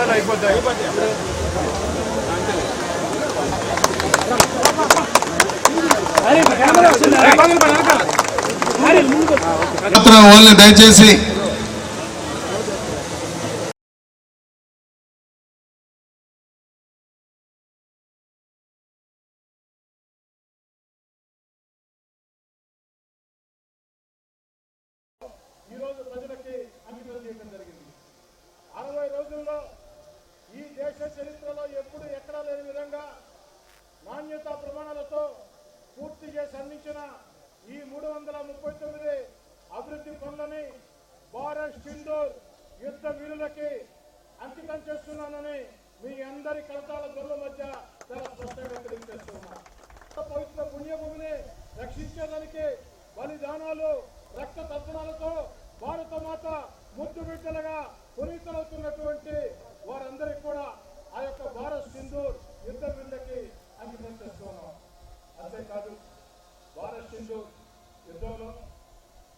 నిమిషాలు అయిపోతాయి దయచేసి ఈరోజు ప్రజలకి అంకితం చేయడం జరిగింది. అరవై రోజుల్లో ఈ దేశ చరిత్రలో ఎప్పుడు ఎక్కడా లేని విధంగా నాణ్యతా ప్రమాణాలతో పూర్తి చేసి అందించిన ఈ మూడు వందల ముప్పై తొమ్మిది అభివృద్ధి పనులని భారత్ సింధూర్ యుద్ధ వీరులకి అంకితం చేస్తున్నానని మీ అందరి కలతాల గొర్రెల మధ్య చాలా స్పష్టంగా తెలియజేస్తున్నా పవిత్ర పుణ్యభూమిని రక్షించేదానికి బలిదానాలు రక్త తర్పణాలతో భారత మాత ముద్దు బిడ్డలుగా పునీతలవుతున్నటువంటి వారందరికీ కూడా ఆ యొక్క భారత్ సింధూర్ యుద్ధ వీరులకి అంకితం చేస్తున్నాం అంతేకాదు భారత్ సింధూర్ యుద్ధంలో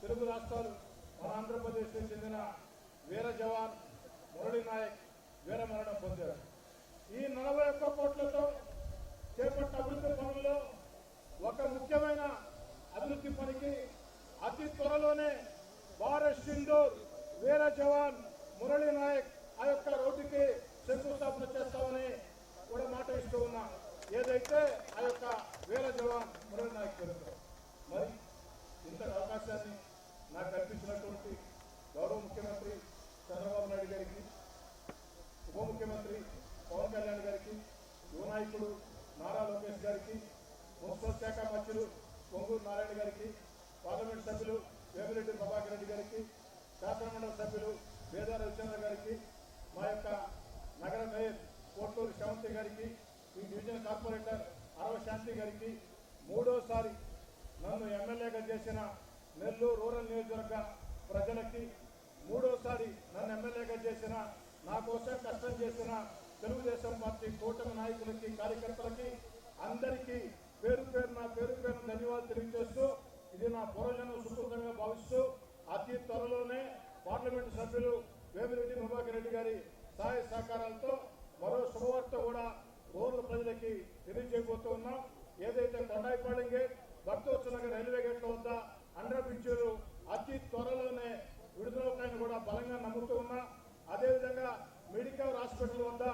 తెలుగు రాష్ట్రాలు మన ఆంధ్రప్రదేశ్కి చెందిన వీర జవాన్ మురళి నాయక్ వీరమరణం పొందారు. ఈ నలభై ఒక్క కోట్లతో చేపట్టిన అభివృద్ధి పనుల్లో ఒక ముఖ్యమైన అభివృద్ధి పనికి అతి త్వరలోనే భారత్ సింధూర్ వీర జవాన్ మురళీ నాయక్ ఆ యొక్క రోడ్డుకి శంకుస్థాపన చేస్తామని కూడా మాట ఇస్తూ ఉన్నా. ఏదైతే ఆ యొక్క వీర జవాన్ మురళి నాయక్ పేరుతో మరి ఇంత అవకాశాన్ని నాకు కల్పించినటువంటి గౌరవ ముఖ్యమంత్రి చంద్రబాబు నాయుడు గారికి ఉప ముఖ్యమంత్రి పవన్ కళ్యాణ్ గారికి యువ నాయకుడు నారా లోకేష్ గారికి మున్సిపల్ శాఖ మంత్రులు పొంగూరు నారాయణ గారికి పార్లమెంట్ సభ్యులు వేమిరెడ్డి ప్రభాకర్ రెడ్డి గారికి శాసనమండలి సభ్యులు వేద రవిచంద్ర గారికి మా యొక్క నగర మేయర్ కోట్లూరు శాంతి గారికి ఈ డివిజన్ కార్పొరేటర్ అరవ శాంతి గారికి మూడోసారి నన్ను ఎమ్మెల్యేగా చేసిన నెల్లూరు రూరల్ నియోజకవర్గ ప్రజలకి మూడోసారి నన్ను ఎమ్మెల్యేగా చేసిన నా కోసం కష్టం చేసిన తెలుగుదేశం పార్టీ కూటమి నాయకులకి కార్యకర్తలకి అందరికీ పేరు పేరున పేరు పేరున ధన్యవాదాలు తెలియజేస్తూ ఇది నా పూర్వజన్మ సుకృతంగా భావిస్తూ అతి త్వరలోనే పార్లమెంటు సభ్యులు వేమిరెడ్డి ప్రభాకర్ రెడ్డి గారి సహాయ సహకారాలతో మరో శుభవార్త కూడా రూరల్ ప్రజలకి తెలియజేయబోతూ ఉన్నాం. ఏదైతే కొండాయిపాళెం గేట్ భక్తోత్సవంగా రైల్వే గేట్ల వద్ద అండర్ బ్రిడ్జిలు అతి త్వరలోనే విడుదలవుతాయని కూడా బలంగా నమ్ముతూ ఉన్నా. అదేవిధంగా మెడికల్ హాస్పిటల్ వద్ద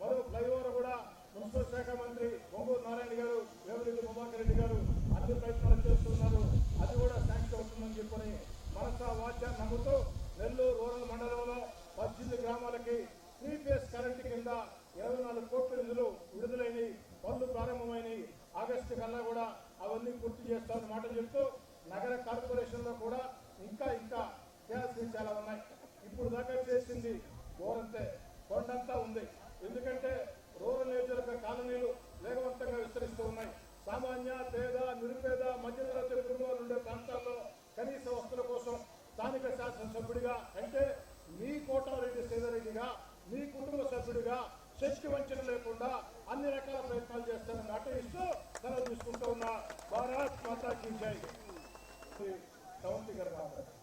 మరో ఫ్లైఓవర్ కూడా మున్సిపల్ శాఖ మంత్రి పొంగూరు నారాయణ గారు వేమిరెడ్డి ప్రభాకర్ రెడ్డి గారు అన్ని ప్రయత్నాలు చేస్తున్నారు. అది కూడా శాంక్షన్ అవుతుందని చెప్పని మనసా వాచ నమ్ముతూ నెల్లూరు రూరల్ మండలంలో పద్దెనిమిది గ్రామాలకి త్రీ ఫేస్ కరెంటు కింద ఇరవై నాలుగు కోట్ల నిధులు విడుదలైనవి పనులు ప్రారంభమైనవి ఆగస్టు కల్లా కూడా అవన్నీ పూర్తి చేస్తామని మాట చెప్తూ నగర కార్పొరేషన్లో కూడా ఇంకా ఇంకా చేయాల్సింది చాలా ఉన్నాయి. ఇప్పుడు దాకా చేసింది ఓరంతే. కొండంతా ఉంది. ఎందుకంటే రూరల్ నియోజకవర్గ కాలనీలు వేగవంతంగా విస్తరిస్తూ ఉన్నాయి. సామాన్య పేద నిరుపేద మధ్యతరగతి కుటుంబాలు ఉండే ప్రాంతాల్లో కనీస వస్తువుల కోసం స్థానిక శాసనసభ్యుడిగా అంటే మీ కోటారెడ్డి సేదరెడ్డిగా మీ కుటుంబ సభ్యుడిగా శక్తి వంచన లేకుండా అన్ని రకాల ప్రయత్నాలు చేస్తానని మాట ఇస్తూ సెలవు ఉన్న భారత్ మాతా జై సవంతి గారు మాట్లాడారు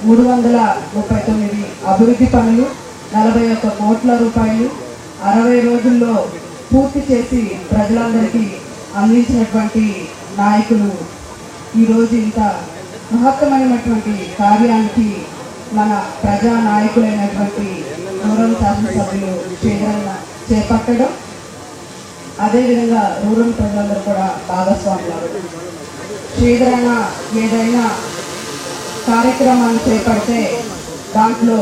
మూడు వందల ముప్పై తొమ్మిది అభివృద్ధి పనులు నలభై ఒక్క కోట్ల రూపాయలు అరవై రోజుల్లో పూర్తి చేసి ప్రజలందరికీ అందించినటువంటి నాయకులు. ఈరోజు ఇంత మహత్తమైనటువంటి కార్యానికి మన ప్రజా నాయకులైనటువంటి రూరల్ శాసనసభ్యులు చేయడం చేపట్టడం. అదేవిధంగా రూరల్ ప్రజలందరూ కూడా భాగస్వాములు. శ్రీధరణ ఏదైనా కార్యక్రమాన్ని చేపడితే దాంట్లో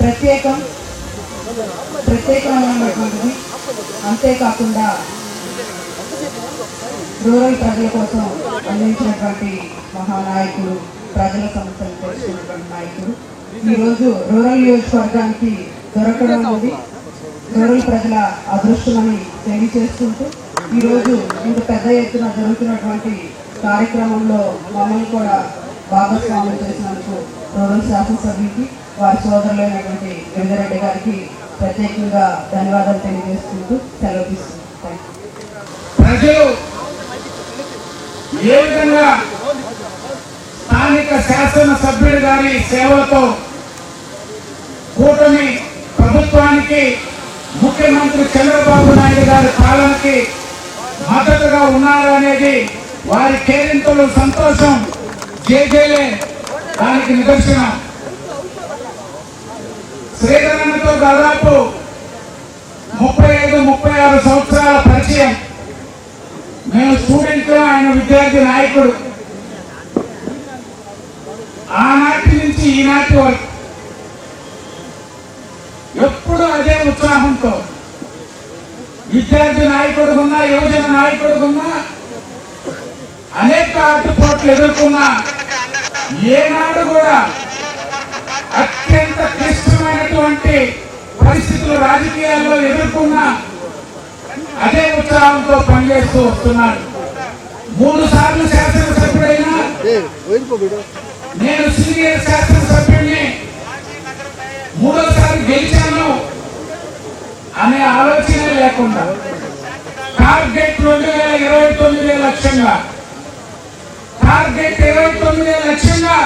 ప్రత్యేకం ప్రత్యేకమైనటువంటిది. అంతేకాకుండా రూరల్ ప్రజల కోసం అందించినటువంటి మహానాయకులు ప్రజల సమస్యలు తెలుసుకున్నటువంటి నాయకుడు ఈరోజు రూరల్ నియోజకవర్గానికి దొరకడం అనేది రూరల్ ప్రజల అదృష్టమని తెలియజేసుకుంటూ ఈరోజు ఇంత పెద్ద ఎత్తున జరుగుతున్నటువంటి కార్యక్రమంలో మమ్మల్ని కూడా భాగస్వామ్యం చేసినందుకు రూరల్ శాసనసభ్యులకి వారి సోదరులైనటువంటి గిరిజరెడ్డి గారికి ప్రత్యేకంగా ధన్యవాదాలు తెలియజేసుకుంటూ సెలవు ప్రజలు ఏ విధంగా స్థానిక శాసన సభ్యుడి గారి సేవలతో కూటమి ప్రభుత్వానికి ముఖ్యమంత్రి చంద్రబాబు నాయుడు గారి పాలనకి మద్దతుగా ఉన్నారనేది వారి కేరింతలు సంతోషం జేజేలే దానికి నిదర్శనం. శ్రీధరన్నతో దాదాపు ముప్పై ఐదు ముప్పై ఆరు సంవత్సరాల పరిచయం. మేము స్టూడెంట్ ఆయన విద్యార్థి నాయకుడు. ఆనాటి నుంచి ఈనాటి వరకు ఎప్పుడు అదే ఉత్సాహంతో విద్యార్థి నాయకుడుకున్నా యువజన నాయకుడుకున్నా అనేక ఆటుపోట్లు ఎదుర్కొన్నా ఏనాడు కూడా అత్యంత క్లిష్టమైనటువంటి పరిస్థితులు రాజకీయాల్లో ఎదుర్కొన్నా అదే ఉత్సాహంతో పనిచేస్తూ వస్తున్నాడు మూడు సార్లు శాసనసభ్యుడైనా నేను సీనియర్ శాసనసభ్యుడిని మూడోసారి గెలిచాను అనే ఆలోచన లేకుండా. టార్గెట్ రెండు వేల ఇరవై తొమ్మిది లక్ష్యంగా. టార్గెట్ ఇరవై తొమ్మిది లక్ష్యంగా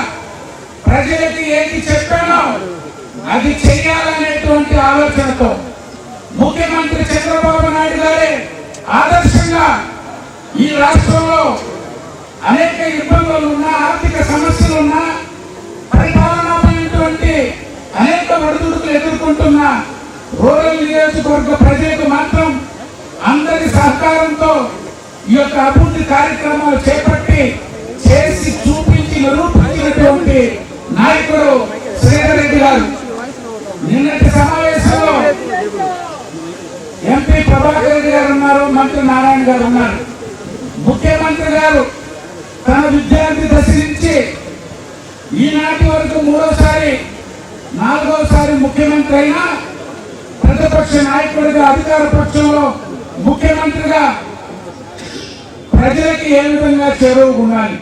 ప్రజలకి ఏది చెప్పానో అది చేయాలనేటువంటి ఆలోచనతో ముఖ్యమంత్రి చంద్రబాబు నాయుడు గారే ఆదర్శంగా ఈ రాష్ట్రంలో అనేక ఇబ్బందులు ఉన్నా ఆర్థిక సమస్యలు ఉన్నా పరిపాలనమైనటువంటి అనేక ఒడిదుడుకులు ఎదుర్కొంటున్న రూరల్ నియోజకవర్గ ప్రజలకు మాత్రం అందరి సహకారంతో ఈ యొక్క అభివృద్ధి కార్యక్రమాలు చేపట్టి చేసి చూపించి నిరూపించినటువంటి నాయకుడు శ్రీధర్ రెడ్డి గారు. నిన్నటి సమావేశంలో ఎంపీ ప్రభాకర్ రెడ్డి గారు ఉన్నారు మంత్రి నారాయణ గారు ఉన్నారు. ముఖ్యమంత్రి గారు తన విద్యార్థి దశ నుంచి ఈనాటి వరకు మూడోసారి నాలుగోసారి ముఖ్యమంత్రి అయినా ప్రతిపక్ష నాయకుడిగా అధికార పక్షంలో ముఖ్యమంత్రిగా ప్రజలకి ఏ విధంగా చేరువుకున్నాలి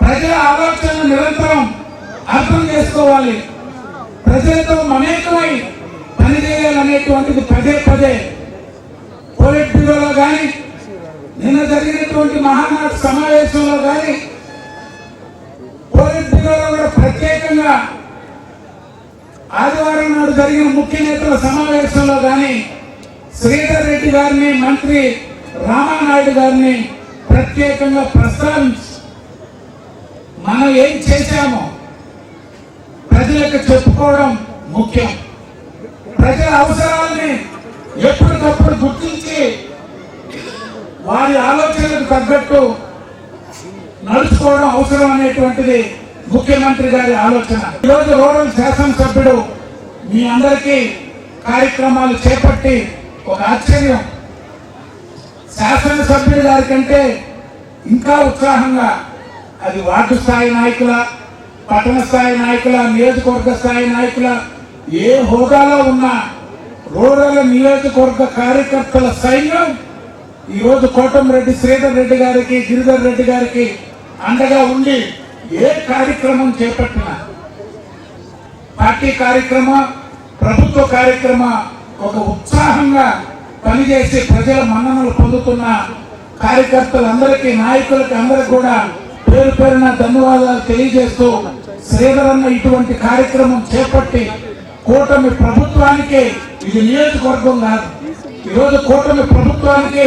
ప్రజల ఆలోచనలు నిరంతరం అర్థం చేసుకోవాలి. ప్రజలతో మమేకమై పనిచేయాలనేటువంటిది పదే పదే పోలిట్ బ్యూరోలో కానీ నిన్న జరిగినటువంటి మహానాడు సమావేశంలో కానీ పోలీస్ బ్యూరోలో కూడా ప్రత్యేకంగా ఆదివారం నాడు జరిగిన ముఖ్య నేతల సమావేశంలో కానీ శ్రీధర్ రెడ్డి గారిని మంత్రి రామానాయుడు గారిని ప్రత్యేకంగా ప్రస్తావించి మనం ఏం చేశామో ప్రజలకు చెప్పుకోవడం ముఖ్యం. ప్రజల అవసరాలని ఎప్పటికప్పుడు గుర్తించి వారి ఆలోచనలకు తగ్గట్టు నడుచుకోవడం అవసరం అనేటువంటిది ముఖ్యమంత్రి గారి ఆలోచన. ఈరోజు రూరల్ శాసనసభ్యుడు మీ అందరికీ కార్యక్రమాలు చేపట్టి ఒక ఆశ్చర్యం. శాసనసభ్యుడి గారి కంటే ఇంకా ఉత్సాహంగా అది వార్డు స్థాయి నాయకుల పట్టణ స్థాయి నాయకుల నియోజకవర్గ స్థాయి నాయకుల ఏ హోదాలో ఉన్న రూరల్ నియోజకవర్గ కార్యకర్తల సైన్యం ఈరోజు కోటంరెడ్డి శ్రీధర్ రెడ్డి గారికి గిరిధర్ రెడ్డి గారికి అండగా ఉండి ఏ కార్యక్రమం చేపట్టినా పార్టీ కార్యక్రమ ప్రభుత్వ కార్యక్రమ ఒక ఉత్సాహంగా పనిచేసి ప్రజల మన్ననలు పొందుతున్న కార్యకర్తలందరికీ నాయకులకి అందరికి కూడా పేరు పేరున ధన్యవాదాలు తెలియజేస్తూ శ్రీధరన్న ఇటువంటి కార్యక్రమం చేపట్టి కూటమి ప్రభుత్వానికి ఇది నియోజకవర్గం కాదు ఈరోజు కూటమి ప్రభుత్వానికి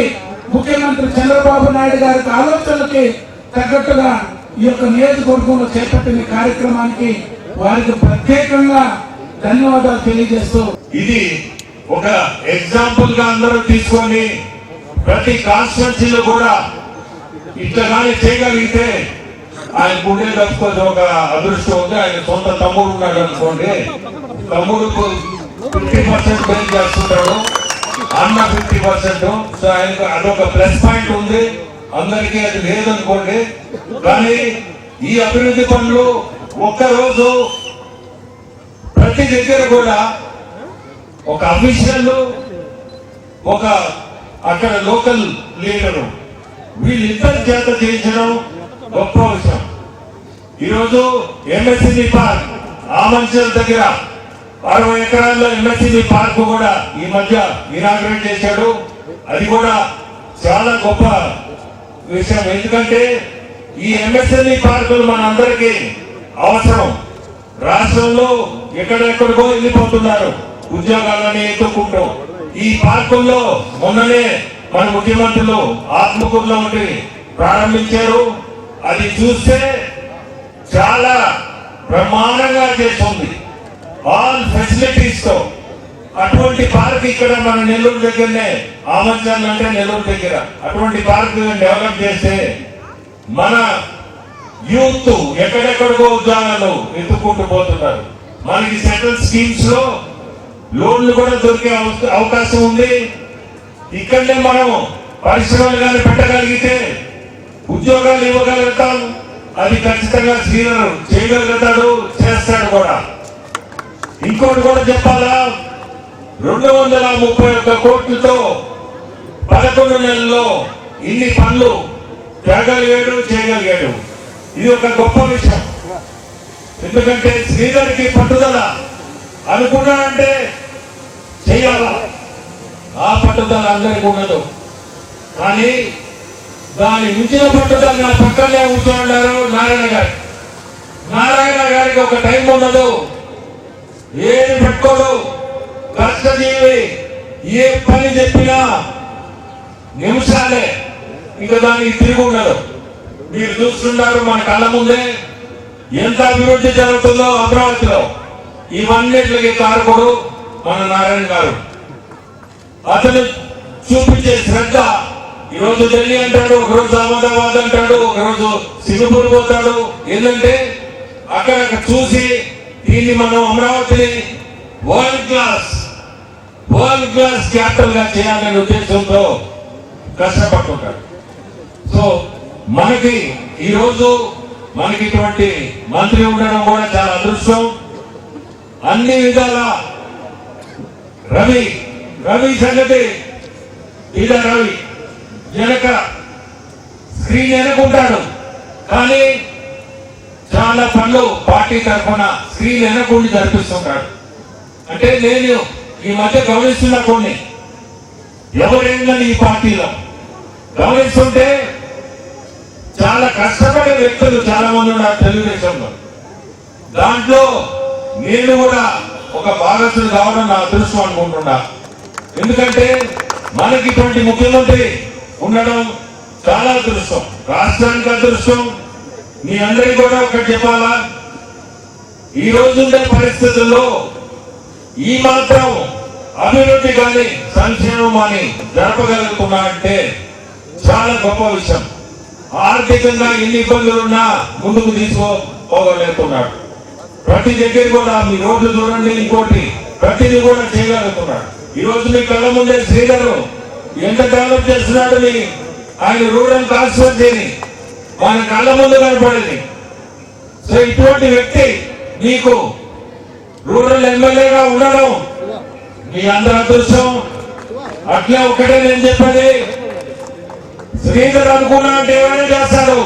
ముఖ్యమంత్రి చంద్రబాబు నాయుడు గారి ఆలోచనలకి తగ్గట్టుగా ఈ యొక్క నియోజకవర్గంలో చేపట్టిన కార్యక్రమానికి వారికి ప్రత్యేకంగా ధన్యవాదాలు తెలియజేస్తూ ఇది ఒక ఎగ్జాంపుల్గా అందరూ తీసుకొని ప్రతి కాన్స్టిట్యున్సీలో కూడా ఇట్లా కానీ చేయగలిగితే ఆయన గుండె తప్పుకొని ఒక అదృష్టం ఉంది. ఆయన సొంత తమ్ముడు ఉన్నాడు అనుకోండి. తమ్ముడు ఫిఫ్టీ పర్సెంట్ పే చేస్తుంటాడు. అన్న ఫిఫ్టీ పర్సెంట్. సో ఆయనకు అదొక ప్లస్ పాయింట్ ఉంది. అందరికీ అది లేదనుకోండి. కానీ ఈ అభివృద్ధి పనులు ఒక్కరోజు ప్రతి దగ్గర కూడా ఒక అఫీషియల్ ఒక అక్కడ లోకల్ లీడరు వీళ్ళిద్దరి చేత చేయించడం గొప్ప విషయం. ఈరోజు ఎంఎస్సీ పార్క్ ఆమంచల్ దగ్గర అరవై ఎకరాల్లో ఎంఎస్సిబి పార్క్ కూడా ఈ మధ్య ఇనాగ్రేట్ చేశాడు. అది కూడా చాలా గొప్ప విషయం. ఎందుకంటే ఈ ఎంఎస్ఎల్ఈ పార్కులు మనందరికీ అవసరం. రాష్ట్రంలో ఎక్కడెక్కడికో వెళ్ళిపోతున్నారు ఉద్యోగాలని ఎత్తుకుంటూ ఈ పార్కుల్లో మొన్ననే మన ముఖ్యమంత్రులు ఆత్మకూరులో ఉండి ప్రారంభించారు. అది చూస్తే చాలా బ్రహ్మాండంగా చేస్తుంది. ఆల్ ఫెసిలిటీస్తో. అటువంటి పార్క్ ఇక్కడ మన నెల్లూరు దగ్గరనే ఆమంచర్లు అంటే నెల్లూరు దగ్గర. అటువంటి పార్క్ డెవలప్ చేస్తే మన యూత్ ఎక్కడెక్కడికో ఉద్యోగాలు ఎత్తుకుంటూ పోతున్నారు. మనకి సెంట్రల్ స్కీమ్స్లో లోన్లు కూడా దొరికే అవకాశం ఉంది. ఇక్కడనే మనం పరిశ్రమలు కానీ పెట్టగలిగితే ఉద్యోగాలు ఇవ్వగలుగుతాం. అది ఖచ్చితంగా శ్రీధర్ చేయగలుగుతాడు చేస్తాడు కూడా. ఇంకోటి కూడా చెప్పాలా? రెండు వందల ముప్పై ఒక్క కోట్లతో పదకొండు నెలల్లో ఇన్ని పనులు తేగలిగాడు చేయగలిగాడు. ఇది ఒక గొప్ప విషయం. ఎందుకంటే శ్రీధర్కి పట్టుదల అనుకున్నాడంటే చేయాలా? ఆ పట్టుదల అందరికీ ఉండదు. కానీ దాని మించిన పట్టుదల నా పక్కనే కూర్చోన్నారు నారాయణ గారు. నారాయణ గారికి ఒక టైం ఉండదు. ఏది పెట్టుకోడు కష్టజీవి ఏ పని చెప్పినా నిమిషాలే. ఇంకా దానికి తిరిగి ఉండదు. మీరు చూస్తున్నారు మన కళ్ళ ముందే ఎంత అభివృద్ధి జరుగుతుందో అమరావతిలో. ఇవన్నిటికి కారకుడు మన నారాయణ గారు. అతను చూపించే శ్రద్ధ ఈరోజు ఢిల్లీ అంటాడు ఒకరోజు అహ్మదాబాద్ అంటాడు ఒకరోజు సింగపూర్ పోతాడు. ఏంటంటే అక్కడ చూసి దీన్ని మనం అమరావతిని వరల్డ్ క్లాస్ వరల్డ్ క్లాస్ క్యాపిటల్గా చేయాలనే ఉద్దేశంతో కష్టపడుతుంటాడు సో మనకి ఈరోజు మనకి ఇటువంటి మంత్రి ఉండడం కూడా చాలా అదృష్టం. అన్ని విధాల రవి రవి సంగతి ఇద రవి వెనక స్క్రీన్ వెనకుంటాడు. కానీ చాలా పనులు పార్టీ తరఫున స్క్రీన్ వెనకుండి జరిపిస్తుంటాడు. అంటే నేను ఈ మధ్య గమనిస్తున్న కొన్ని. ఎవరేందని ఈ పార్టీలో? గమనిస్తుంటే చాలా కష్టపడే వ్యక్తులు చాలా మంది ఉన్నారు తెలుగుదేశంలో. దాంట్లో నేను కూడా ఒక భాగస్వామి కావడం నా అదృష్టం అనుకుంటున్నా. ఎందుకంటే మనకి ఇటువంటి ముఖ్యమంత్రి ఉండడం చాలా అదృష్టం. రాష్ట్రానికి అదృష్టం మీ అందరికీ కూడా ఒకటి చెప్పాలా? ఈ రోజుండే పరిస్థితుల్లో ఈ మాత్రం అభివృద్ధి కానీ సంక్షేమం అని జరపగలుగుతున్నా అంటే చాలా గొప్ప విషయం. ఆర్థికంగా ఎన్ని ఇబ్బందులున్నా ముందుకు తీసుకోగలుగుతున్నాడు ప్రతి దగ్గర కూడా మీ రోడ్లు చూడండి ఇంకోటి ప్రతిదీ కూడా చేయగలుగుతున్నాడు. ఈ రోజు మీ కళ్ళ ముందే శ్రీధరు ఎంత డెవలప్ చేస్తున్నాడు మీ? ఆయన రూరల్ కాన్స్టిట్యూన్సీని. మన కళ్ళ ముందు కనపడింది. సో ఇటువంటి వ్యక్తి నీకు రూరల్ ఎమ్మెల్యేగా ఉండడం మీ అందరి అదృష్టం. అట్లే ఒకటే నేను చెప్పేది. శ్రీధర్ అనుకున్నా అంటే ఏమైనా చేస్తాడు.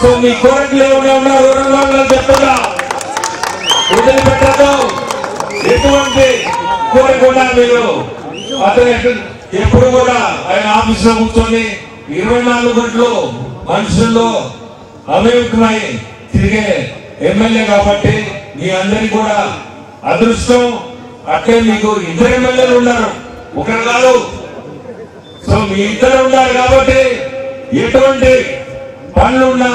సో మీ కోరికలు ఏమైనా ఉన్నా రూరల్ వాళ్ళు చెప్తున్నా. వదిలిపెట్టద్దు. ఎటువంటి కోరకుండా మీరు అతను ఎప్పుడు కూడా ఆయన ఆఫీస్లో కూర్చొని ఇరవై నాలుగు గంటలు మనుషుల్లో అభిముఖమై తిరిగే ఎమ్మెల్యే కాబట్టి మీ అందరికి కూడా అదృష్టం. అట్లే మీకు ఇద్దరు ఎమ్మెల్యేలు ఉన్నారు. ఒకరు కాదు. సో మీ ఇద్దరు ఉన్నారు కాబట్టి ఎటువంటి పనులున్నా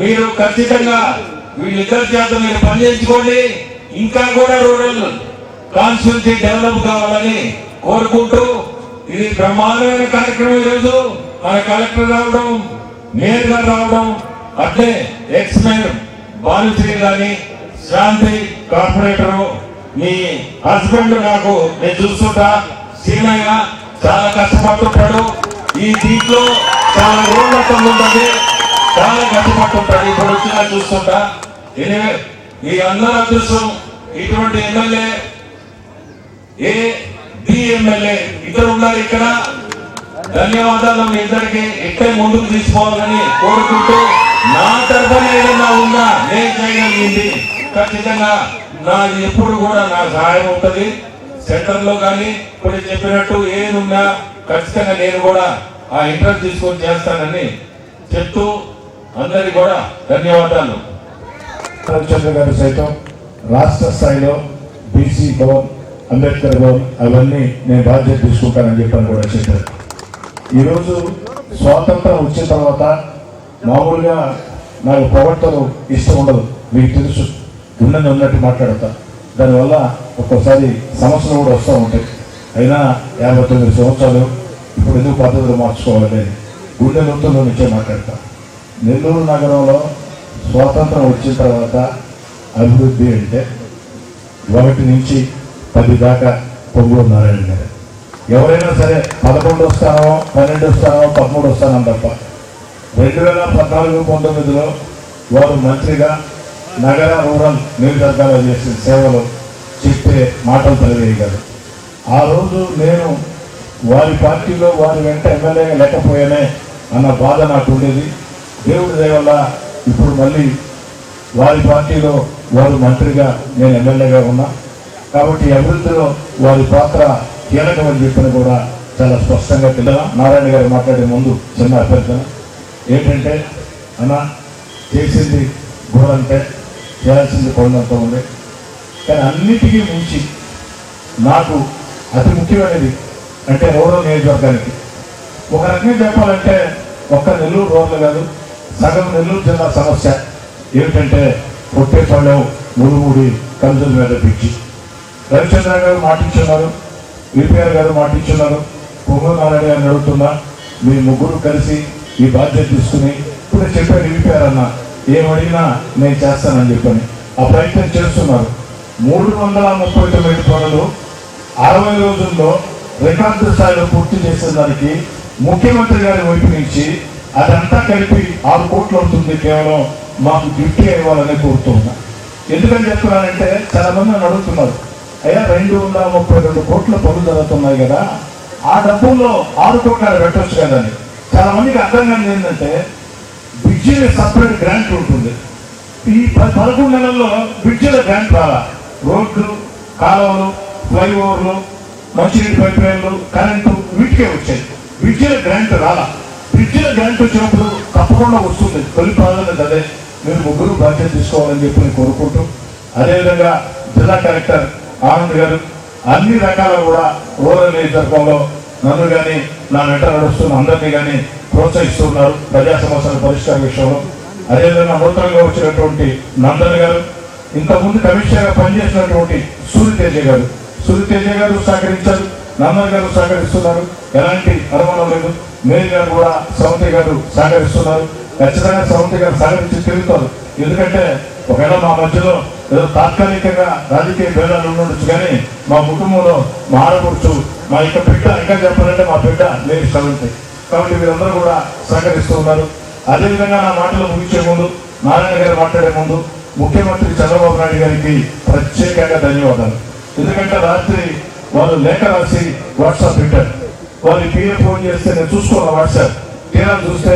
మీరు ఖచ్చితంగా వీళ్ళిద్దరి చేత మీరు పని ఇంకా కూడా రూరల్ కాన్స్టిట్యూన్సీ డెవలప్ కావాలని కోరుకుంటూ ఇది బ్రహ్మాండమైన కార్యక్రమం ఈరోజు. మన కలెక్టర్ రావడం నేరుగా రావడం అట్లే ఎక్స్ మేయర్ భానుశ్రీ కానీ శాంతి కార్పొరేటరు మీ హస్బెండ్ నాకు నేను చూస్తుంటా సీనయ్య చాలా కష్టపడుతుంటాడు. ఈ దీంట్లో చాలా రోడ్లతం ఉంటుంది. చాలా కష్టపడుతుంటాడు. ఇప్పుడు వచ్చినా చూస్తుంటా. ఈ అందరూ అదృష్టం ఇటువంటి ఎమ్మెల్యే ఏ డిఎంఎల్ఏ ఇద్దరు ఉన్నారు ఇక్కడ. ధన్యవాదాలు మీ ఇద్దరికి ఇట్టే ముందుకు తీసుకోవాలని కోరుకుంటూ నా తరఫున ఏదైనా ఉన్నా నేను చేయగలిగింది ఖచ్చితంగా నా ఎప్పుడు కూడా నా సహాయం ఉంటుంది. సెంటర్లో కానీ ఇప్పుడు చెప్పినట్టు ఏది ఉన్నా ఖచ్చితంగా నేను కూడా ఆ ఇంట్రెస్ట్ తీసుకొని చేస్తానని చెప్తూ అందరికి కూడా ధన్యవాదాలు. రవిచంద్ర గారు సైతం రాష్ట్ర స్థాయిలో బీసీ భవన్ అంబేద్కర్ భవన్ అవన్నీ నేను బాధ్యత తీసుకుంటానని చెప్పని కూడా చెప్పారు. ఈరోజు స్వాతంత్రం వచ్చిన తర్వాత మామూలుగా నాకు ప్రవర్తన ఇష్టం ఉండదు. మీకు తెలుసు. గుండెని ఉన్నట్టు మాట్లాడతా. దానివల్ల ఒక్కోసారి సమస్యలు కూడా వస్తూ ఉంటాయి. అయినా యాభై తొమ్మిది సంవత్సరాలు ఇప్పుడు ఎందుకు పద్ధతులు మార్చుకోవాలి గుండె నొత్తుల నుంచే మాట్లాడతా. నెల్లూరు నగరంలో స్వాతంత్రం వచ్చిన తర్వాత అభివృద్ధి అంటే ఒకటి నుంచి పది దాకా పొంగూరు నారాయణ గారు. ఎవరైనా సరే పదకొండు వస్తానో పన్నెండు వస్తానో పదమూడు వస్తానో తప్ప రెండు వేల పద్నాలుగు పంతొమ్మిదిలో వారు మంత్రిగా నగర రూరల్ నియోజకవర్గాల్లో చేసిన సేవలు చెప్పే మాటలు తెలియగలరు ఆ రోజు నేను వారి పార్టీలో వారి వెంట ఎమ్మెల్యేగా లేకపోయానే అన్న బాధ నాకు ఉండేది. దేవుడి దయవల్ల ఇప్పుడు మళ్ళీ వారి పార్టీలో వారు మంత్రిగా నేను ఎమ్మెల్యేగా ఉన్నా. కాబట్టి అభివృద్ధిలో వారి పాత్ర కీలకమని చెప్పిన కూడా చాలా స్పష్టంగా తెలియదా. నారాయణ గారు మాట్లాడే ముందు చిన్న అభ్యర్థన. ఏంటంటే అన్న చేసింది గోడంటే చేయాల్సింది కొండంత ఉంది కానీ అన్నిటికీ మించి నాకు అతి ముఖ్యమైనది అంటే రూరల్ నియోజకవర్గానికి. ఒక రకంగా చెప్పాలంటే ఒక్క నెల్లూరు రోడ్లు కాదు సగం నెల్లూరు జిల్లా సమస్య ఏమిటంటే పొట్టేపల్లెం మురుగుడి కందుల మీద పిచ్చి రవిచంద్ర గారు మాటించున్నారు విపిఆర్ గారు మాటించున్నారు పొంగు నారాయణ గారిని అడుగుతున్నా మీ ముగ్గురు కలిసి ఈ బాధ్యత తీసుకుని ఇప్పుడు చెప్పాడు విపిఆర్ అన్న. ఏమడిగినా నేను చేస్తానని చెప్పని. ఆ ప్రయత్నం చేస్తున్నారు. మూడు వందల ముప్పై తొమ్మిది పనులు అరవై రోజుల్లో రికార్డు స్థాయిలో పూర్తి చేసిన దానికి ముఖ్యమంత్రి గారి వైపు నుంచి అదంతా కలిపి ఆరు కోట్లు అవుతుంది కేవలం మాకు గిఫ్ట్ ఇవ్వాలని కోరుతున్నా ఎందుకని చెప్తున్నానంటే చాలా మంది నన్ను అడుగుతున్నారు అయినా రెండు వందల ముప్పై రెండు కోట్ల పనులు జరుగుతున్నాయి కదా. ఆ డబ్బుల్లో ఆరు కోట్లు ఆడ పెట్టొచ్చు కదా అని. చాలా మందికి అర్థం కాని ఏంటంటే బ్రిడ్జిల సపరేట్ గ్రాంట్ ఉంటుంది. ఈ పదకొండు నెలల్లో బ్రిడ్జిల గ్రాంట్ రాలా. రోడ్లు కాలువలు ఫ్లైఓవర్లు మంచినీటి పైప్ లైన్లు కరెంటు వీటికే వచ్చాయి. బ్రిడ్జిల గ్రాంట్ రాలా. బ్రిడ్జిల గ్రాంట్ వచ్చినప్పుడు తప్పకుండా వస్తుంది. తొలి ప్రాధాన్యత అదే. మీరు ముగ్గురు బాధ్యత తీసుకోవాలని చెప్పి నేను కోరుకుంటూ అదేవిధంగా జిల్లా కలెక్టర్ ఆనంద్ గారు అన్ని రకాల కూడా రూరల్ నియోజకవర్గంలో నన్ను కానీ నా నెట నడుస్తున్న అందరినీ కానీ ప్రోత్సహిస్తున్నారు ప్రజా సమస్యల పరిష్కార విషయంలో. అదేవిధంగా నూతనంగా వచ్చినటువంటి నందన్ గారు ఇంతకుముందు కమిషనర్గా పనిచేసినటువంటి సూర్యతేజ గారు. సూర్యతేజ గారు సహకరించారు నందన్ గారు సహకరిస్తున్నారు. ఎలాంటి అనుమానం లేదు. మేరీ గారు కూడా సవంతి గారు సహకరిస్తున్నారు. ఖచ్చితంగా సవంతి గారు సహకరించి తిరుగుతారు. ఎందుకంటే ఒకవేళ మా మధ్యలో ఏదో తాత్కాలికంగా రాజకీయ భేదాలు ఉండొచ్చు కానీ మా కుటుంబంలో మా ఆడపడుచు మా యొక్క బిడ్డ ఇంకా చెప్పాలంటే మా బిడ్డ లేని సవంతి కాబట్టి వీరందరూ కూడా సహకరిస్తూ ఉన్నారు. అదేవిధంగా నా మాటలు ముగించే ముందు నారాయణ గారు మాట్లాడే ముందు ముఖ్యమంత్రి చంద్రబాబు నాయుడు గారికి ప్రత్యేకంగా ధన్యవాదాలు. ఎందుకంటే రాత్రి వాళ్ళు లేఖ రాసి వాట్సాప్ పెట్టారు. వాళ్ళు పీఏ ఫోన్ చేస్తే నేను చూసుకోవాలి వాట్సాప్? తీరా చూస్తే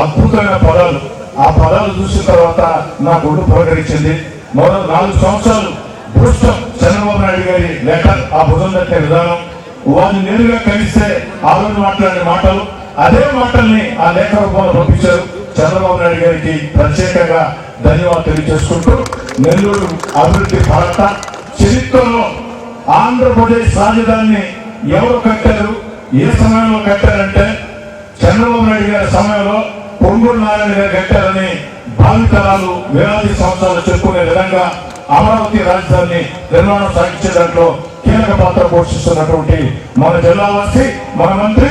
అద్భుతమైన పదాలు. ఆ పదాలు చూసిన తర్వాత నా కొడుకు పురకరించింది మరో నాలుగు సంవత్సరాలు భూష్టం చంద్రబాబు నాయుడు గారి లేఖ ఆ భుజం తట్టే విధానం. వారిని నేరుగా కలిస్తే ఆ రోజు మాట్లాడిన మాటలు అదే మాటల్ని ఆ లేఖ రూపంలో పంపించారు. చంద్రబాబు నాయుడు గారికి ప్రత్యేకంగా ధన్యవాదాలు తెలియజేసుకుంటూ నెల్లూరు అభివృద్ధి భారత చరిత్రలో ఆంధ్రప్రదేశ్ రాజధానిని ఎవరు కట్టారు ఏ సమయంలో కట్టారంటే చంద్రబాబు నాయుడు గారి సమయంలో పొంగూరు నారాయణ గారు కట్టారని భావితరాలు వేలాది సంవత్సరాలు చెప్పుకునే విధంగా అమరావతి రాజధానిని నిర్మాణం సాగించే దాంట్లో కీలక పాత్ర పోషిస్తున్నటువంటి మన జిల్లావాసి మన మంత్రి.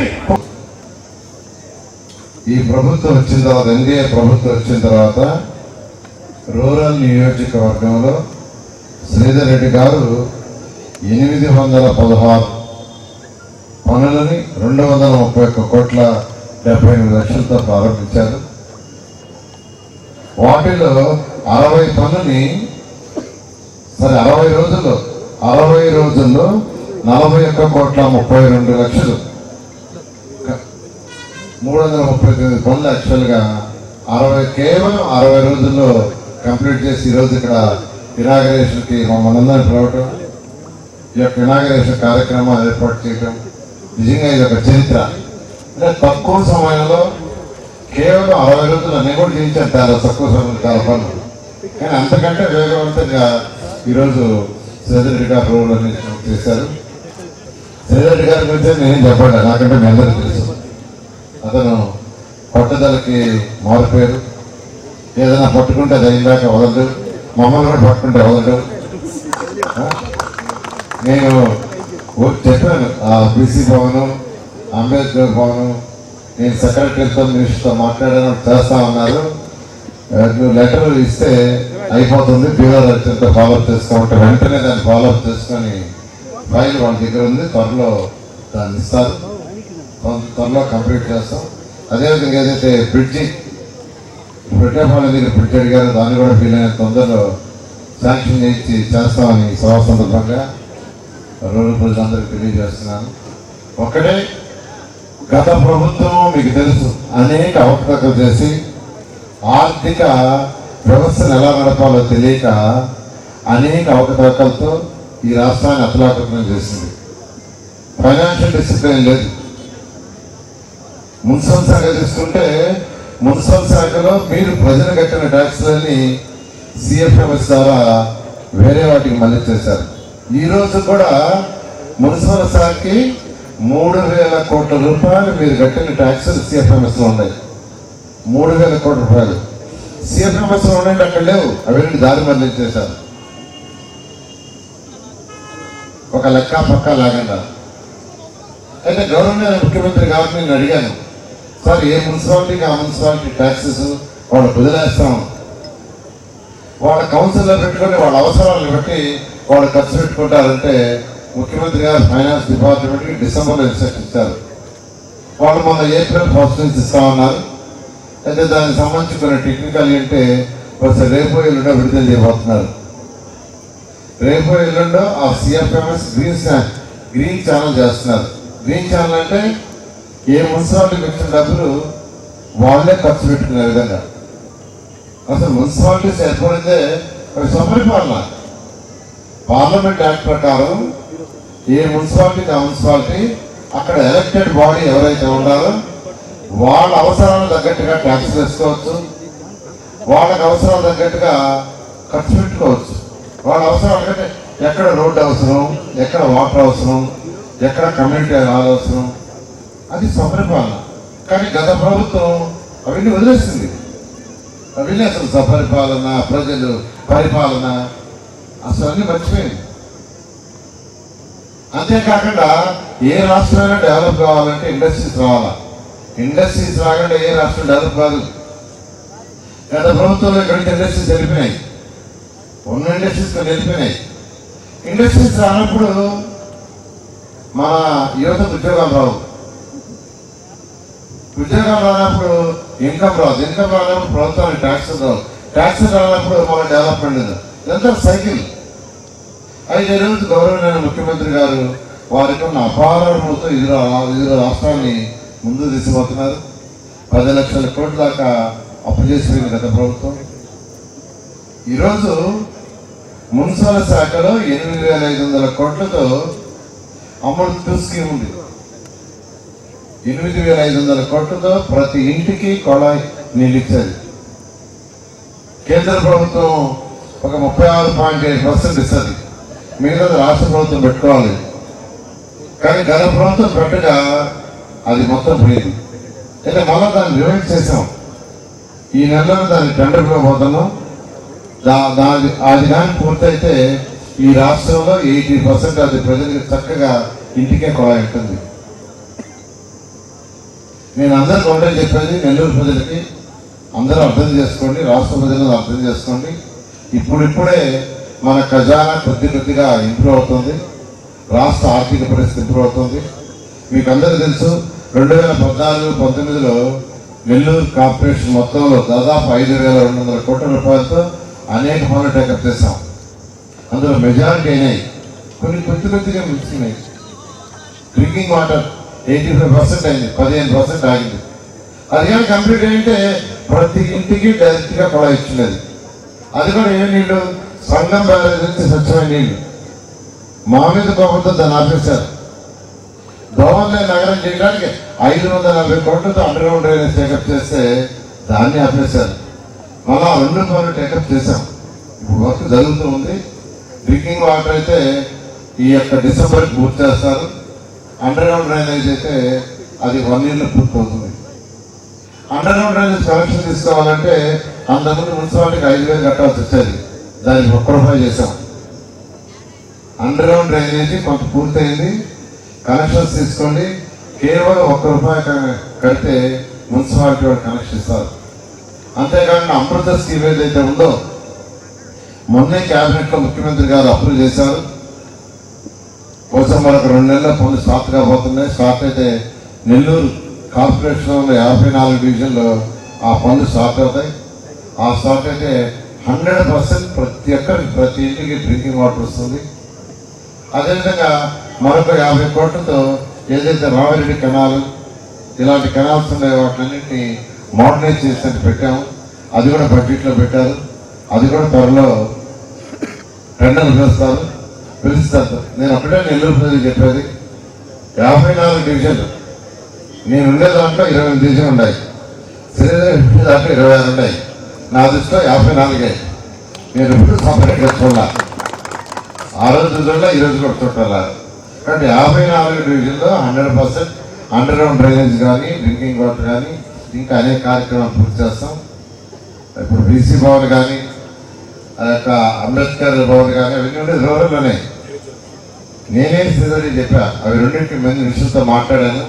ఈ ప్రభుత్వం వచ్చిన తర్వాత ఎన్డీఏ ప్రభుత్వం వచ్చిన తర్వాత రూరల్ నియోజకవర్గంలో శ్రీధర్ రెడ్డి గారు ఎనిమిది వందల పదహారు పనులని రెండు వందల ముప్పై ఒక్క కోట్ల డెబ్బై ఎనిమిది లక్షలతో ప్రారంభించారు. వాటిలో అరవై పనుని సరే అరవై రోజుల్లో అరవై రోజుల్లో నలభై ఒక్క కోట్ల ముప్పై రెండు లక్షలు. మూడు వందల ముప్పై తొమ్మిది పనులు యాక్చువల్గా అరవై కేవలం అరవై రోజుల్లో కంప్లీట్ చేసి ఈరోజు ఇక్కడ ఇనాగరేషన్కి మనందరిని పిలవటం ఈ యొక్క ఇనాగరేషన్ కార్యక్రమం ఏర్పాటు చేయటం నిజంగా ఇది ఒక చరిత్ర. అంటే తక్కువ సమయంలో కేవలం అరవై రోజులు అన్నీ కూడా చేయించాను చాలా తక్కువ సమయంలో చాలా పనులు కానీ అంతకంటే వేగవంతంగా ఈరోజు శ్రీధరెడ్డి గారు రోడ్లు అని చేశారు. శ్రీధరెడ్డి గారి గురించి నేను చెప్పండి నాకంటే మీ అందరికీ తెలుసు. అతను పట్టుదలకి మారిపోయారు. ఏదైనా పట్టుకుంటే అది అయిందాక వదలదు మమ్మల్ని కూడా పట్టుకుంటే వదలదు. నేను చెప్పాను ఆ బీసీ భవనం అంబేద్కర్ భవన్. నేను సెక్రటరీతో మినిస్టర్తో మాట్లాడాను చేస్తా ఉన్నారు. ఆ, నువ్వు లెటర్ ఇస్తే అయిపోతుంది బీఆర్ అత్యంత ఫాలో అప్ చేసుకోమంటే వెంటనే దాన్ని ఫాలో అప్ చేసుకొని ఫైల్ వాళ్ళ దగ్గర ఉంది త్వరలో దాన్ని ఇస్తారు. త్వరలో కంప్లీట్ చేస్తాం. అదేవిధంగా ఏదైతే బ్రిడ్జి పెట్టేపాలెం దగ్గర బ్రిడ్జ్ అడిగారు దాన్ని కూడా వీలైన తొందరలో శాంక్షన్ చేసి చేస్తామని సభా సందర్భంగా రూరల్ ప్రజలందరికీ తెలియజేస్తున్నాను. ఒక్కటే గత ప్రభుత్వం మీకు తెలుసు. అనేక అవకతలు చేసి ఆర్థిక వ్యవస్థను ఎలా నడపాలో తెలియక అనేక అవకతవకలతో ఈ రాష్ట్రాన్ని అతలాకృతం చేసింది. ఫైనాన్షియల్ డిసిప్లిన్ లేదు. మున్సిపల్ శాఖ తీసుకుంటే మున్సిపల్ శాఖలో మీరు ప్రజలు కట్టిన ట్యాక్స్లని సిఎఫ్ఎంఎస్ ద్వారా వేరే వాటికి మళ్ళీ చేశారు. ఈ రోజు కూడా మున్సిపల్ శాఖకి మూడు వేల కోట్ల రూపాయలు మీరు కట్టిన ట్యాక్సులు సిఎఫ్ఎంఎస్లో ఉన్నాయి. మూడు వేల కోట్ల రూపాయలు. సిఎఫ్ఎంఎస్లో లో అక్కడ లేవు. అవన్నీ దారి మళ్ళీ చేశారు. ఒక లెక్క పక్క లాగండా. అయితే గవర్నమెంట్ ముఖ్యమంత్రి గారిని నేను అడిగాను. సార్ ఏ మున్సిపాలిటీకి ఆ మున్సిపాలిటీ ట్యాక్సెస్ వాళ్ళు వదిలేస్తాం. వాళ్ళ కౌన్సిల్లో పెట్టుకొని వాళ్ళ అవసరాలను బట్టి వాళ్ళు ఖర్చు పెట్టుకుంటారంటే ముఖ్యమంత్రి గారు ఫైనాన్స్ డిపార్ట్మెంట్కి డిసెంబర్లో ఇన్స్ట్రక్షన్ ఇచ్చారు. వాళ్ళు మొన్న ఏప్రిల్ ఫస్ట్ నుంచి ఇస్తామన్నారు అయితే దానికి సంబంధించి కొన్ని టెక్నికల్ అంటే ఒకసారి రేపు ఎల్లుండో విడుదల చేయబోతున్నారు. రేపు ఎల్లుండో ఆ సిఎఫ్ఎంఎస్ గ్రీన్ గ్రీన్ ఛానల్ చేస్తున్నారు. గ్రీన్ ఛానల్ అంటే ఏ మున్సిపాలిటీకి వచ్చిన డబ్బులు వాళ్ళే ఖర్చు పెట్టుకునే విధంగా. అసలు మున్సిపాలిటీస్ ఏర్పడితే అవి సమరిపాలన పార్లమెంట్ యాక్ట్ ప్రకారం ఏ మున్సిపాలిటీ ఆ మున్సిపాలిటీ అక్కడ ఎలక్టెడ్ బాడీ ఎవరైతే ఉన్నారో వాళ్ళ అవసరాలకు తగ్గట్టుగా ట్యాక్స్ వేసుకోవచ్చు. వాళ్ళకి అవసరాలు తగ్గట్టుగా ఖర్చు పెట్టుకోవచ్చు. వాళ్ళ అవసరాలు అంటే ఎక్కడ రోడ్డు అవసరం ఎక్కడ వాటర్ అవసరం ఎక్కడ కమ్యూనిటీ హాల్ అవసరం అది సపరిపాలన కానీ గత ప్రభుత్వం అవన్నీ వదిలేసింది. అవన్నీ అసలు సపరిపాలన ప్రజలు పరిపాలన అసలు అన్నీ మర్చిపోయింది. అంతేకాకుండా ఏ రాష్ట్రమైనా డెవలప్ కావాలంటే ఇండస్ట్రీస్ రావాలా? ఇండస్ట్రీస్ రాకుండా ఏ రాష్ట్రం డెవలప్ కాదు. గత ప్రభుత్వంలో ఇక్కడ ఇండస్ట్రీస్ వెళ్ళిపోయినాయి. ఉన్న ఇండస్ట్రీస్ కొన్ని వెళ్ళిపోయినాయి. ఇండస్ట్రీస్ రానప్పుడు మన యువత ఉద్యోగాలు రావు. ఉద్యోగాలు రానప్పుడు ఇన్కమ్ రాదు. ఇన్కమ్ రానప్పుడు ప్రభుత్వానికి ట్యాక్స్ రావు. ట్యాక్స్ రానప్పుడు మన డెవలప్మెంట్ ఇదంతా సైకిల్ అయితే రోజు గౌరవనీయ ముఖ్యమంత్రి గారు వారికి ఉన్న అపారములతో ఇరు ఇరు రాష్ట్రాన్ని ముందు తీసుకుపోతున్నారు. పది లక్షల కోట్ల దాకా అప్పు చేసిపోయింది గత ప్రభుత్వం. ఈరోజు మున్సిపల్ శాఖలో ఎనిమిది వేల ఐదు వందల కోట్లతో అమృత్ స్కీమ్ ఉంది. ఎనిమిది వేల ఐదు వందల కోట్లతో ప్రతి ఇంటికి కొళాయి నీళ్ళు ఇచ్చేది కేంద్ర ప్రభుత్వం ఒక ముప్పై ఆరు పాయింట్ ఏడు పర్సెంట్ ఇస్తుంది. మిగతా రాష్ట్ర ప్రభుత్వం పెట్టుకోవాలి. కానీ గత ప్రభుత్వం పెట్టగా అది మొత్తం పోయింది. అయితే మళ్ళీ దాన్ని రివైజ్ చేసాం ఈ నెలలో దాన్ని టెండర్లో పోతున్నాం దా దాని అది కానీ పూర్తయితే ఈ రాష్ట్రంలో ఎయిటీ పర్సెంట్ అది ప్రజలకు చక్కగా ఇంటికే కొళాయి ఉంటుంది నేను అందరికీ ఒకటే చెప్పేది నెల్లూరు ప్రజలకి అందరూ అర్థం చేసుకోండి రాష్ట్ర ప్రజలను అర్థం చేసుకోండి. ఇప్పుడిప్పుడే మన ఖజానా కొద్ది కొద్దిగా ఇంప్రూవ్ అవుతుంది. రాష్ట్ర ఆర్థిక పరిస్థితి ఇంప్రూవ్ అవుతుంది. మీకు అందరూ తెలుసు రెండు వేల పద్నాలుగు పంతొమ్మిదిలో నెల్లూరు కార్పొరేషన్ మొత్తంలో దాదాపు ఐదు వేల రెండు వందల కోట్ల రూపాయలతో అనేక పనులు టేకప్ చేశాం. అందులో మెజారిటీ అయినాయి. కొన్ని కొద్ది కొద్దిగా మించినాయి drinking water eighty five percent అయింది పదిహేను పర్సెంట్ ఆగింది. అది కానీ కంప్లీట్ అయ్యింటే ప్రతి ఇంటికి డైరెక్ట్గా కొడ ఇచ్చినది అది కూడా ఏ నీళ్ళు? సంఘం బ్యారేజ్ నుంచి స్వచ్ఛమైన నీళ్ళు. మా మీద కోపంతో దాన్ని ఆపేశారు. దోమల్ని నగరం చేయడానికి ఐదు వందల నలభై కోట్లతో అండర్ గ్రౌండ్ డ్రైనేజ్ టేకప్ చేస్తే దాన్ని ఆపేశారు. మళ్ళా రెండు పనులు టేకప్ చేశాం. ఇప్పుడు వర్క్ జరుగుతూ ఉంది. డ్రింకింగ్ వాటర్ అయితే ఈ యొక్క డిసెంబర్కి పూర్తి చేస్తారు. అండర్ గ్రౌండ్ డ్రైనేజ్ అయితే అది వన్ ఇయర్లో పూర్తి అవుతుంది. అండర్ గ్రౌండ్ డ్రైనేజ్ కలెక్షన్ తీసుకోవాలంటే అంతకుముందు మున్సిపాలిటీకి ఐదు వేలు కట్టాల్సి వచ్చేది. దానికి ఒక్క రూపాయి చేశాం. అండర్ గ్రౌండ్ డ్రైనేజీ కొంత పూర్తయింది. కనెక్షన్స్ తీసుకోండి. కేవలం ఒక్క రూపాయి కడితే మున్సిపాలిటీ వాళ్ళు కనెక్షన్ ఇస్తారు అంతేకాకుండా అమృత స్కీమ్ ఏదైతే ఉందో మొన్నే క్యాబినెట్లో ముఖ్యమంత్రి గారు అప్రూవ్ చేశారు. కోసం మరొక రెండు నెలల పనులు స్టార్ట్ కాబోతున్నాయి. స్టార్ట్ అయితే నెల్లూరు కార్పొరేషన్ యాభై నాలుగు డివిజన్లో ఆ పనులు స్టార్ట్ అవుతాయి. ఆ స్టాక్ అయితే హండ్రెడ్ పర్సెంట్ ప్రతి ఒక్కరికి ప్రతి ఇంటికి డ్రింకింగ్ వాటర్ వస్తుంది. అదేవిధంగా మరొక యాభై కోట్లతో ఏదైతే రామిరెడ్డి కెనాల్ ఇలాంటి కెనాల్స్ ఉన్నాయో వాటిలన్నింటినీ మోడర్నైజ్ చేసి పెట్టాము. అది కూడా బడ్జెట్లో పెట్టారు. అది కూడా త్వరలో టెండర్లు పిలుస్తారు. పిలుస్తారు. నేను ఒకటే నెల్లూరు ప్రజలు చెప్పేది యాభై నాలుగు డివిజన్లు. నేను ఉండే దాంట్లో ఇరవై ఎనిమిది డివిజన్ ఉన్నాయి. శ్రీదేవి దాంట్లో ఇరవై ఆరు ఉన్నాయి. నా దృష్టిలో యాభై నాలుగే. నేను ఎప్పుడు సపరేట్గా చూడాలి? ఆ రోజు చూడాలి ఈ రోజు కూడా చూడాలి. కాబట్టి యాభై నాలుగు డివిజన్లో hundred percent underground drainage కానీ డ్రింకింగ్ వాటర్ కానీ ఇంకా అనేక కార్యక్రమాలు పూర్తి చేస్తాం. ఇప్పుడు బీసీ భవన్ కానీ ఆ యొక్క అంబేద్కర్ భవన్ కానీ అవన్నీ ఉండే రూరల్లోనే. నేనే సిద్ధి చెప్పా అవి రెండింటి మంది విషయంతో మాట్లాడాను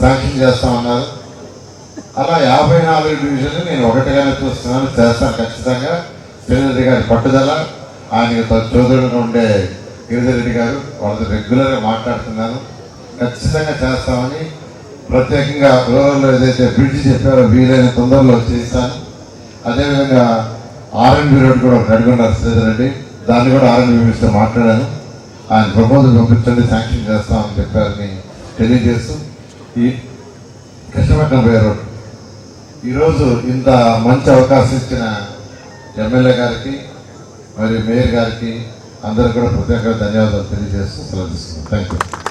శాంక్షన్ చేస్తామన్నారు. అలా యాభై నాలుగు డివిజన్లు నేను ఒకటిగానే చూస్తున్నాను చేస్తాను ఖచ్చితంగా. శ్రీధరి గారి పట్టుదల ఆయన చోదరుడుగా ఉండే గిరిజరెడ్డి గారు వాళ్ళతో రెగ్యులర్గా మాట్లాడుతున్నాను. ఖచ్చితంగా చేస్తామని ప్రత్యేకంగా రూరల్లో ఏదైతే బ్రిడ్జ్ చెప్పారో వీలైన తొందరలో చేస్తాను అదేవిధంగా ఆర్ఎన్బి రోడ్ కూడా ఒకటి అడుగున్నారు శ్రీధర్ దాన్ని కూడా ఆర్ఎన్బి మినిస్టర్ మాట్లాడాను. ఆయన ప్రపోజల్ పంపించండి శాంక్షన్ చేస్తామని చెప్పారని తెలియజేస్తూ ఈ కృష్ణపట్నం పోయే రోడ్. ఈరోజు ఇంత మంచి అవకాశం ఇచ్చిన ఎమ్మెల్యే గారికి మరియు మేయర్ గారికి అందరికీ కూడా ప్రత్యేకంగా ధన్యవాదాలు తెలియజేస్తూ సెలవు తీసుకున్నాను థ్యాంక్ యూ